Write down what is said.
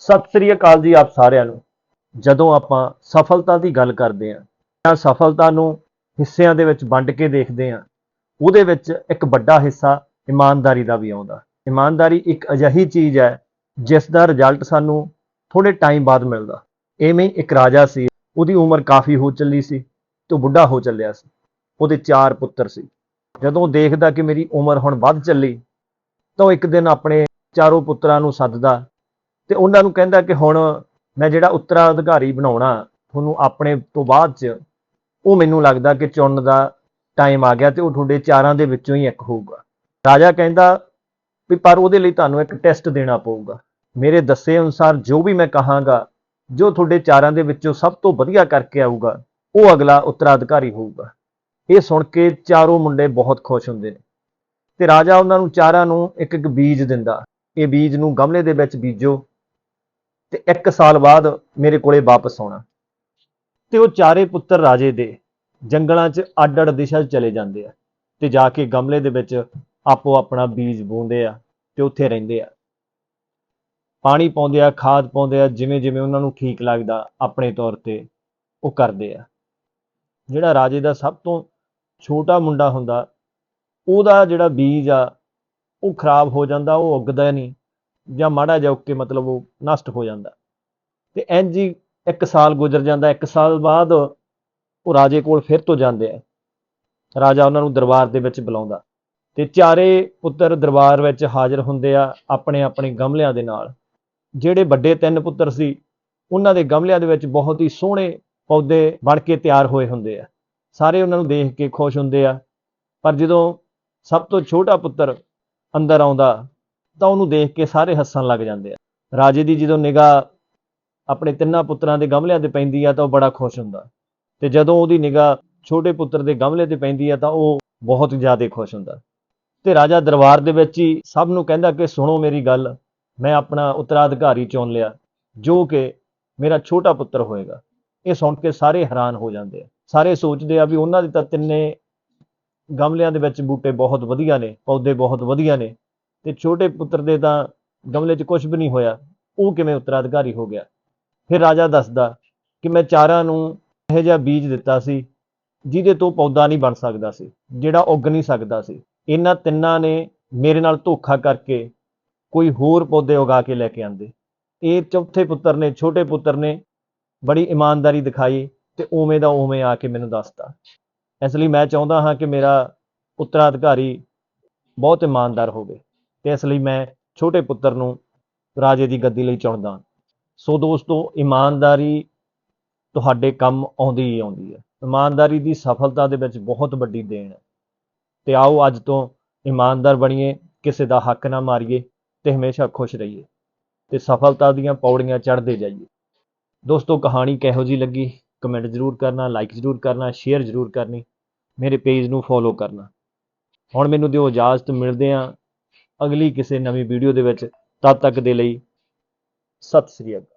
ਸਤਿ ਸ੍ਰੀ ਅਕਾਲ ਜੀ ਆਪ ਸਾਰਿਆਂ ਨੂੰ। ਜਦੋਂ ਆਪਾਂ ਸਫਲਤਾ ਦੀ ਗੱਲ ਕਰਦੇ ਹਾਂ, ਤਾਂ ਸਫਲਤਾ ਨੂੰ ਹਿੱਸਿਆਂ ਦੇ ਵਿੱਚ ਵੰਡ ਕੇ ਦੇਖਦੇ ਹਾਂ। ਉਹਦੇ ਵਿੱਚ ਇੱਕ ਵੱਡਾ ਹਿੱਸਾ ਇਮਾਨਦਾਰੀ ਦਾ ਵੀ ਆਉਂਦਾ। ਇਮਾਨਦਾਰੀ ਇੱਕ ਅਜਿਹੀ ਚੀਜ਼ ਹੈ, ਜਿਸ ਦਾ ਰਿਜ਼ਲਟ ਸਾਨੂੰ ਥੋੜੇ ਟਾਈਮ ਬਾਅਦ ਮਿਲਦਾ। ਐਵੇਂ ਇੱਕ ਰਾਜਾ ਸੀ, ਉਹਦੀ ਉਮਰ ਕਾਫੀ ਹੋ ਚੱਲੀ ਸੀ ਤੇ ਉਹ ਬੁੱਢਾ ਹੋ ਚੱਲਿਆ ਸੀ। ਉਹਦੇ ਚਾਰ ਪੁੱਤਰ ਸੀ। ਜਦੋਂ ਉਹ ਦੇਖਦਾ ਕਿ ਮੇਰੀ ਉਮਰ ਹੁਣ ਵੱਧ ਚੱਲੀ, ਤਾਂ ਉਹ ਇੱਕ ਦਿਨ ਆਪਣੇ ਚਾਰੋਂ ਪੁੱਤਰਾਂ ਨੂੰ ਸੱਦਦਾ ਤੇ ਉਹਨਾਂ ਨੂੰ ਕਹਿੰਦਾ ਕਿ ਹੁਣ ਮੈਂ ਜਿਹੜਾ ਉੱਤਰਾਧਿਕਾਰੀ ਬਣਾਉਣਾ ਤੁਹਾਨੂੰ ਆਪਣੇ ਤੋਂ ਬਾਅਦ ਚ, ਉਹ ਮੈਨੂੰ ਲੱਗਦਾ ਕਿ ਚੁਣਨ ਦਾ ਟਾਈਮ ਆ ਗਿਆ ਤੇ ਉਹ ਤੁਹਾਡੇ ਚਾਰਾਂ ਦੇ ਵਿੱਚੋਂ ਹੀ ਇੱਕ ਹੋਊਗਾ। ਰਾਜਾ ਕਹਿੰਦਾ ਵੀ ਪਰ ਉਹਦੇ ਲਈ ਤੁਹਾਨੂੰ ਇੱਕ ਟੈਸਟ ਦੇਣਾ ਪਊਗਾ। ਮੇਰੇ ਦੱਸੇ ਅਨੁਸਾਰ ਜੋ ਵੀ ਮੈਂ ਕਹਾਂਗਾ, ਜੋ ਤੁਹਾਡੇ ਚਾਰਾਂ ਦੇ ਵਿੱਚੋਂ ਸਭ ਤੋਂ ਵਧੀਆ ਕਰਕੇ ਆਊਗਾ, ਉਹ ਅਗਲਾ ਉੱਤਰਾਧਿਕਾਰੀ ਹੋਊਗਾ। ਇਹ ਸੁਣ ਕੇ ਚਾਰੋਂ ਮੁੰਡੇ ਬਹੁਤ ਖੁਸ਼ ਹੁੰਦੇ ਨੇ। ਤੇ ਰਾਜਾ ਉਹਨਾਂ ਨੂੰ ਚਾਰਾਂ ਨੂੰ ਇੱਕ ਇੱਕ ਬੀਜ ਦਿੰਦਾ। ਇਹ ਬੀਜ ਨੂੰ ਗਮਲੇ ਦੇ ਵਿੱਚ ਬੀਜੋ। ਤੇ ਇੱਕ ਸਾਲ ਬਾਅਦ ਮੇਰੇ ਕੋਲੇ ਵਾਪਸ ਆਉਣਾ। ਤੇ ਉਹ ਚਾਰੇ ਪੁੱਤਰ ਰਾਜੇ ਦੇ ਜੰਗਲਾਂ 'ਚ ਅੱਡ-ਅੱਡ ਦਿਸ਼ਾ 'ਚ ਚਲੇ ਜਾਂਦੇ ਆ ਤੇ ਜਾ ਕੇ ਗਮਲੇ ਦੇ ਵਿੱਚ ਆਪੋ ਆਪਣਾ ਬੀਜ ਬੋਂਦੇ ਆ ਤੇ ਉੱਥੇ ਰਹਿੰਦੇ ਆ। ਪਾਣੀ ਪਾਉਂਦੇ ਆ, ਖਾਦ ਪਾਉਂਦੇ ਆ ਜਿਵੇਂ ਜਿਵੇਂ ਉਹਨਾਂ ਨੂੰ ਠੀਕ ਲੱਗਦਾ ਆਪਣੇ ਤੌਰ ਤੇ ਉਹ ਕਰਦੇ ਆ। ਜਿਹੜਾ ਰਾਜੇ ਦਾ ਸਭ ਤੋਂ ਛੋਟਾ ਮੁੰਡਾ ਹੁੰਦਾ, ਉਹਦਾ ਜਿਹੜਾ ਬੀਜ ਆ, ਉਹ ਖਰਾਬ ਹੋ ਜਾਂਦਾ, ਉਹ ਉੱਗਦਾ ਨਹੀਂ। ਜਾਂ ਮਾੜਾ ਜਿਹਾ ਉੱਗ ਕੇ ਮਤਲਬ ਉਹ ਨਸ਼ਟ ਹੋ ਜਾਂਦਾ। ਤੇ ਇੰਝ ਹੀ ਇੱਕ ਸਾਲ ਗੁਜ਼ਰ ਜਾਂਦਾ, ਇੱਕ ਸਾਲ ਬਾਅਦ ਉਹ ਰਾਜੇ ਕੋਲ ਫਿਰ ਤੋਂ ਜਾਂਦੇ ਆ। ਰਾਜਾ ਉਹਨਾਂ ਨੂੰ ਦਰਬਾਰ ਦੇ ਵਿੱਚ ਬੁਲਾਉਂਦਾ। ਤੇ ਚਾਰੇ ਪੁੱਤਰ ਦਰਬਾਰ ਵਿੱਚ ਹਾਜ਼ਰ ਹੁੰਦੇ ਆ ਆਪਣੇ ਆਪਣੇ ਗਮਲਿਆਂ ਦੇ ਨਾਲ। ਜਿਹੜੇ ਵੱਡੇ ਤਿੰਨ ਪੁੱਤਰ ਸੀ, ਉਹਨਾਂ ਦੇ ਗਮਲਿਆਂ ਦੇ ਵਿੱਚ ਬਹੁਤ ਹੀ ਸੋਹਣੇ ਪੌਦੇ ਬਣ ਕੇ ਤਿਆਰ ਹੋਏ ਹੁੰਦੇ ਆ। ਸਾਰੇ ਉਹਨਾਂ ਨੂੰ ਦੇਖ ਕੇ ਖੁਸ਼ ਹੁੰਦੇ ਆ। ਪਰ ਜਦੋਂ ਸਭ ਤੋਂ ਛੋਟਾ ਪੁੱਤਰ ਅੰਦਰ ਆਉਂਦਾ ਤਾਂ ਉਹਨੂੰ ਦੇਖ ਕੇ ਸਾਰੇ ਹੱਸਣ ਲੱਗ ਜਾਂਦੇ ਆ। ਰਾਜੇ ਦੀ ਜਦੋਂ ਨਿਗਾਹ ਆਪਣੇ ਤਿੰਨਾਂ ਪੁੱਤਰਾਂ ਦੇ ਗਮਲਿਆਂ ਤੇ ਪੈਂਦੀ ਆ ਤਾਂ ਉਹ ਬੜਾ ਖੁਸ਼ ਹੁੰਦਾ। ਤੇ ਜਦੋਂ ਉਹਦੀ ਨਿਗਾਹ ਛੋਟੇ ਪੁੱਤਰ ਦੇ ਗਮਲੇ ਤੇ ਪੈਂਦੀ ਆ ਤਾਂ ਉਹ ਬਹੁਤ ਜ਼ਿਆਦਾ ਖੁਸ਼ ਹੁੰਦਾ। ਤੇ ਰਾਜਾ ਦਰਬਾਰ ਦੇ ਵਿੱਚ ਹੀ ਸਭ ਨੂੰ ਕਹਿੰਦਾ ਕਿ ਸੁਣੋ ਮੇਰੀ ਗੱਲ, ਮੈਂ ਆਪਣਾ ਉੱਤਰਾਧਿਕਾਰੀ ਚੁਣ ਲਿਆ, ਜੋ ਕਿ ਮੇਰਾ ਛੋਟਾ ਪੁੱਤਰ ਹੋਏਗਾ। ਇਹ ਸੁਣ ਕੇ ਸਾਰੇ ਹੈਰਾਨ ਹੋ ਜਾਂਦੇ ਆ। ਸਾਰੇ ਸੋਚਦੇ ਆ ਵੀ ਉਹਨਾਂ ਦੇ ਤਾਂ ਤਿੰਨੇ ਗਮਲਿਆਂ ਦੇ ਵਿੱਚ ਬੂਟੇ ਬਹੁਤ ਵਧੀਆ ਨੇ, ਪੌਦੇ ਬਹੁਤ ਵਧੀਆ ਨੇ। ਤੇ ਛੋਟੇ ਪੁੱਤਰ ਦੇ ਤਾਂ ਗਮਲੇ 'ਚ ਕੁਝ ਵੀ ਨਹੀਂ ਹੋਇਆ। ਉਹ ਕਿਵੇਂ ਉੱਤਰਾਧਿਕਾਰੀ ਹੋ ਗਿਆ? ਫਿਰ ਰਾਜਾ ਦੱਸਦਾ ਕਿ ਮੈਂ ਚਾਰਾਂ ਨੂੰ ਇਹੋ ਜਿਹਾ ਬੀਜ ਦਿੱਤਾ ਸੀ, ਜਿਹਦੇ ਤੋਂ ਪੌਦਾ ਨਹੀਂ ਬਣ ਸਕਦਾ ਸੀ, ਜਿਹੜਾ ਉੱਗ ਨਹੀਂ ਸਕਦਾ ਸੀ। ਇਹਨਾਂ ਤਿੰਨਾਂ ਨੇ ਮੇਰੇ ਨਾਲ ਧੋਖਾ ਕਰਕੇ ਕੋਈ ਹੋਰ ਪੌਦੇ ਉਗਾ ਕੇ ਲੈ ਕੇ ਆਂਦੇ। ਇਹ ਚੌਥੇ ਪੁੱਤਰ ਨੇ, ਛੋਟੇ ਪੁੱਤਰ ਨੇ ਬੜੀ ਇਮਾਨਦਾਰੀ ਦਿਖਾਈ ਤੇ ਉਵੇਂ ਦਾ ਉਵੇਂ ਆ ਕੇ ਮੈਨੂੰ ਦੱਸਤਾ। ਇਸ ਲਈ ਮੈਂ ਚਾਹੁੰਦਾ ਹਾਂ ਕਿ ਮੇਰਾ ਉੱਤਰਾਧਿਕਾਰੀ ਬਹੁਤ ਇਮਾਨਦਾਰ ਹੋਵੇ। ਤੇ ਇਸ ਲਈ ਮੈਂ ਛੋਟੇ ਪੁੱਤਰ ਨੂੰ ਰਾਜੇ ਦੀ ਗੱਦੀ ਲਈ ਚੁਣਦਾ ਹਾਂ। ਸੋ ਦੋਸਤੋ, ਇਮਾਨਦਾਰੀ ਤੁਹਾਡੇ ਕੰਮ ਆਉਂਦੀ ਹੀ ਆਉਂਦੀ ਹੈ। ਇਮਾਨਦਾਰੀ ਦੀ ਸਫਲਤਾ ਦੇ ਵਿੱਚ ਬਹੁਤ ਵੱਡੀ ਦੇਣ ਹੈ। ਤੇ ਆਓ ਅੱਜ ਤੋਂ ਇਮਾਨਦਾਰ ਬਣੀਏ, ਕਿਸੇ ਦਾ ਹੱਕ ਨਾ ਮਾਰੀਏ ਤੇ ਹਮੇਸ਼ਾ ਖੁਸ਼ ਰਹੀਏ ਤੇ ਸਫਲਤਾ ਦੀਆਂ ਪੌੜੀਆਂ ਚੜ੍ਹਦੇ ਜਾਈਏ। ਦੋਸਤੋ, ਕਹਾਣੀ ਕਿਹੋ ਜੀ ਲੱਗੀ? ਕਮੈਂਟ ਜ਼ਰੂਰ ਕਰਨਾ, ਲਾਈਕ ਜ਼ਰੂਰ ਕਰਨਾ, ਸ਼ੇਅਰ ਜ਼ਰੂਰ ਕਰਨੀ। ਮੇਰੇ ਪੇਜ ਨੂੰ ਫੋਲੋ ਕਰਨਾ। ਹੁਣ ਮੈਨੂੰ ਦਿਓ ਇਜਾਜ਼ਤ, ਮਿਲਦੇ ਹਾਂ ਅਗਲੀ ਕਿਸੇ ਨਵੀਂ ਵੀਡੀਓ ਦੇ ਵਿੱਚ ਤਦ ਤੱਕ ਦੇ ਲਈ ਸਤਿ ਸ੍ਰੀ ਅਕਾਲ।